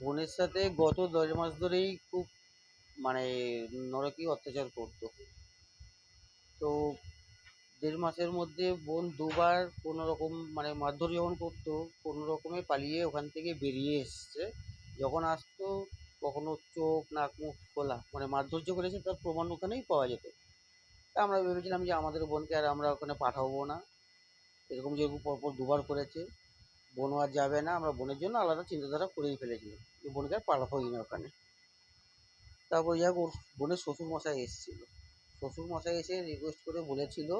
বোনের সাথে গত দশ মাস ধরেই খুব মানে নরকীয় অত্যাচার করতো। তো দেড় মাসের মধ্যে বোন দুবার কোনো রকম মানে মারধর যখন করতো, কোনো রকমে পালিয়ে ওখান থেকে বেরিয়ে এসছে। যখন আসতো, কখনো চোখ, নাক, মুখ খোলা মানে মারধর যে করেছে তার প্রমাণ ওখানেই পাওয়া যেত। তা আমরা ভেবেছিলাম যে আমাদের বোনকে আর আমরা ওখানে পাঠাবো না। এরকম যেরকম পরপর দুবার করেছে বোনও আর যাবে না, আমরা বোনের জন্য আলাদা চিন্তাধারা করেই ফেলেছিলাম। যে বোনকে আর পাঠাবোই না ওখানে। তারপর যাক ওর বোনের শ্বশুরমশাই এসেছিল। শ্বশুরমশাই এসে রিকোয়েস্ট করে বলেছিল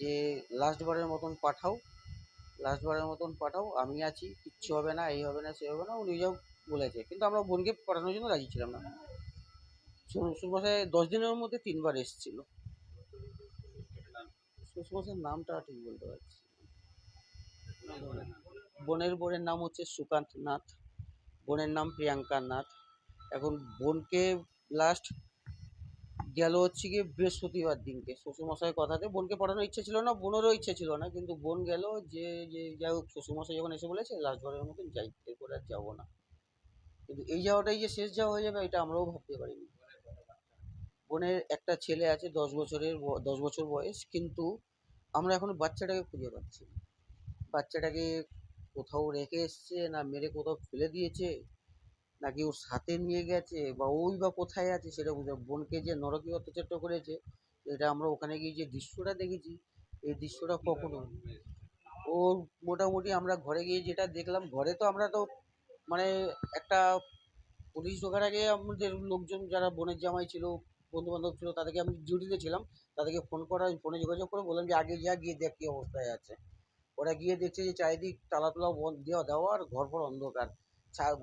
যে লাস্ট বারের মতন পাঠাও লাস্ট বারের মতন পাঠাও, আমি আছি, কিচ্ছু হবে না, এই হবে না, সে হবে না। উনি যাও বলেছে। কিন্তু আমরা বোনকে পাঠানোর জন্য রাজি ছিলাম না। শ্বশুরমশাই দশ দিনের মধ্যে তিনবার এসেছিল। শ্বশুরমশাইয়ের নামটা ঠিক বলতে পারছি। বোনের বোনের নাম হচ্ছে সুকান্ত নাথ, বোনের নাম প্রিয়াঙ্কা নাথ। এখন বোনকে লাস্ট গেল হচ্ছে গিয়ে বৃহস্পতিবার দিনকে। শ্বশুরমশাইয়ের কথাতে বোনকে পাঠানোর ইচ্ছে ছিল না, বোনেরও ইচ্ছে ছিল না, কিন্তু বোন গেল যে যে যাই হোক, শ্বশুরমশাই যখন এসে বলেছে লাস্ট বারের মতন যাই, এরপরে আর যাব না। কিন্তু এই যাওয়াটাই যে শেষ যাওয়া হয়ে যাবে, এটা আমরাও ভাবতে পারিনি। বোনের একটা ছেলে আছে, দশ বছরের দশ বছর বয়স, কিন্তু আমরা এখন বাচ্চাটাকে খুঁজে পাচ্ছি না। বাচ্চাটাকে কোথাও রেখে এসছে না মেরে কোথাও ফেলে দিয়েছে, নাকি ওর সাথে নিয়ে গেছে বা ওই বা কোথায় আছে সেটা বুঝতে বোনকে যে নরকীয় অত্যাচারটা করেছে, এটা আমরা ওখানে গিয়ে যে দৃশ্যটা দেখেছি, এই দৃশ্যটা কখনো? ও মোটামুটি আমরা ঘরে গিয়ে যেটা দেখলাম, ঘরে তো আমরা তো মানে একটা পুলিশ ঢোকার আগে আমাদের লোকজন যারা বোনের জামাই ছিল বন্ধু বান্ধব ছিল, তাদেরকে আমি ডিউটিতে ছিলাম, তাদেরকে ফোন করা ফোনে যোগাযোগ করে বললাম যে, আগে যা, গিয়ে দেখ কী অবস্থায় আছে। ওরা গিয়ে দেখছে যে চারিদিক তালা তোলা বন্ধ দেওয়া দেওয়া আর ঘর ফর অন্ধকার।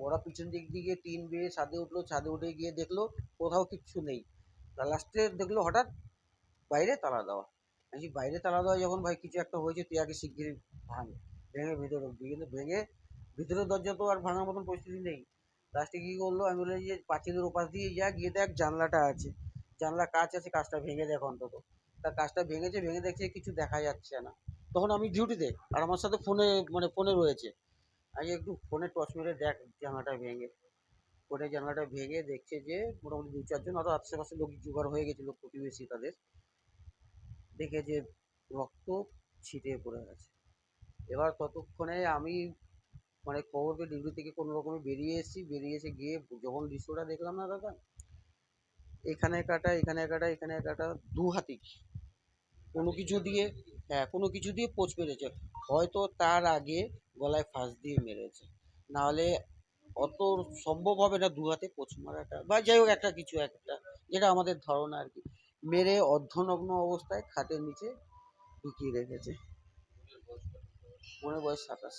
ওরা পিছন দিক দিকে টিন বেয়ে ছাদে উঠল, ছাদে উঠে গিয়ে দেখল কোথাও কিচ্ছু নেই। লাস্টে দেখল হঠাৎ বাইরে তালা দেওয়া। আমি বাইরে তালা দেওয়া যখন ভাই কিছু একটা হয়েছে, তুই আগে শিগগিরই ভাঙ। ভেঙে ভিতরে ঢুকবি কিন্তু ভেঙে ভিতরের দরজা তো আর ভাঙার মতন পরিস্থিতি নেই। লাস্টে কী করল? আমি বললাম যে, পাঁচিলের ওপাশ দিয়ে যা, গিয়ে দেখ জানলাটা আছে। জানলা কাচ আছে কাজটা ভেঙে দেখ অন্তত। তা কাজটা ভেঙেছে, ভেঙে দেখছে কিছু দেখা যাচ্ছে না। তখন আমি ডিউটিতে আর আমার সাথে ফোনে মানে ফোনে রয়েছে। আমি একটু ফোনে টর্চ মেরে দেখ জানলাটা ভেঙে। ফোনে জানলাটা ভেঙে দেখছে যে, মোটামুটি দু চারজন আরও আশেপাশে লোক জোগাড় হয়ে গেছিল প্রতিবেশী তাদের দেখে যে রক্ত ছিটিয়ে পড়ে গেছে। এবার ততক্ষণে আমি মানে খবর পেয়ে ডিউটি থেকে কোনো রকমে বেরিয়ে এসেছি। বেরিয়ে এসে গিয়ে যখন দৃশ্যটা দেখলাম না দাদা, এখানে কাটা এখানে কাটা এখানে কাটা, দু হাতি। কোনো কিছু দিয়ে হ্যাঁ কোনো কিছু দিয়ে পোঁচ মেরেছে। হয়তো তার আগে গলায় ফাঁস দিয়ে মেরেছে। নাহলে অত সম্ভব হবে না দু হাতে পোঁচ মারাটা। বা যাই হোক, একটা কিছু, একটা, যেটা আমাদের ধারণা আর কি। মেরে অর্ধনগ্ন অবস্থায় খাটের নিচে ঢুকিয়ে রেখেছে। মনে বয়স সাতাশ।